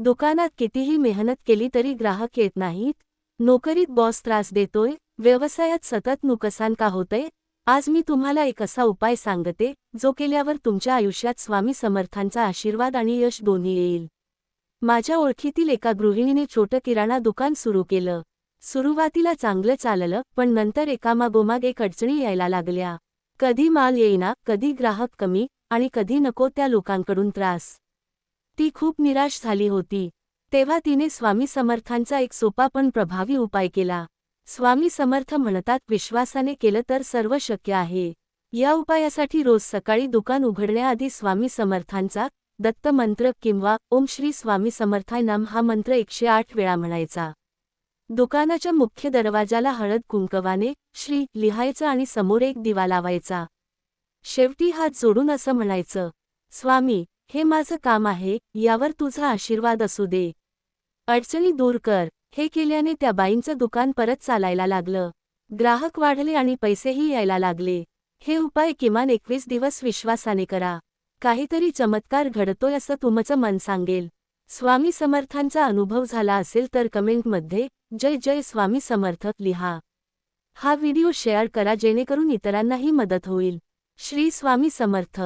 दुकानात कितीही मेहनत केली तरी ग्राहक येत नाहीत. नोकरीत बॉस त्रास देतोय व्यवसायात सतत नुकसान का होतंय? आज मी तुम्हाला एक असा उपाय सांगते जो केल्यावर तुमच्या आयुष्यात स्वामी समर्थांचा आशीर्वाद आणि यश दोन्ही येईल. माझ्या ओळखीतील एका गृहिणीने छोटं किराणा दुकान सुरू केलं. सुरुवातीला चांगलं चाललं पण नंतर एकामागोमाग एक अडचणी यायला लागल्या. कधी माल येईना कधी ग्राहक कमी आणि कधी नको त्या लोकांकडून त्रास. ती खूप निराश झाली होती. तेव्हा तिने स्वामी समर्थांचा एक सोपा पण प्रभावी उपाय केला. स्वामी समर्थ म्हणतात विश्वासाने केलं तर सर्व शक्य आहे. या उपायासाठी रोज सकाळी दुकान उघडण्याआधी स्वामी समर्थांचा दत्त मंत्र किंवा ओम श्री स्वामी समर्थाय नाम हा मंत्र एकशे आठ वेळा म्हणायचा. दुकानाच्या मुख्य दरवाजाला हळद कुंकवाने श्री लिहायचं आणि समोर एक दिवा लावायचा. शेवटी हात जोडून असं म्हणायचं स्वामी हे माझं काम आहे यावर तुझा आशीर्वाद असू दे. अडचणी दूर कर. हे केल्याने त्या बाईंचं दुकान परत चालायला लागलं. ग्राहक वाढले आणि पैसेही यायला लागले. हे उपाय किमान एकवीस दिवस विश्वासाने करा. काहीतरी चमत्कार घडतोय असं तुमचं मन सांगेल. स्वामी समर्थांचा अनुभव झाला असेल तर कमेंटमध्ये जय जय स्वामी समर्थक लिहा. हा व्हिडिओ शेअर करा जेणेकरून इतरांनाही मदत होईल. श्री स्वामी समर्थ.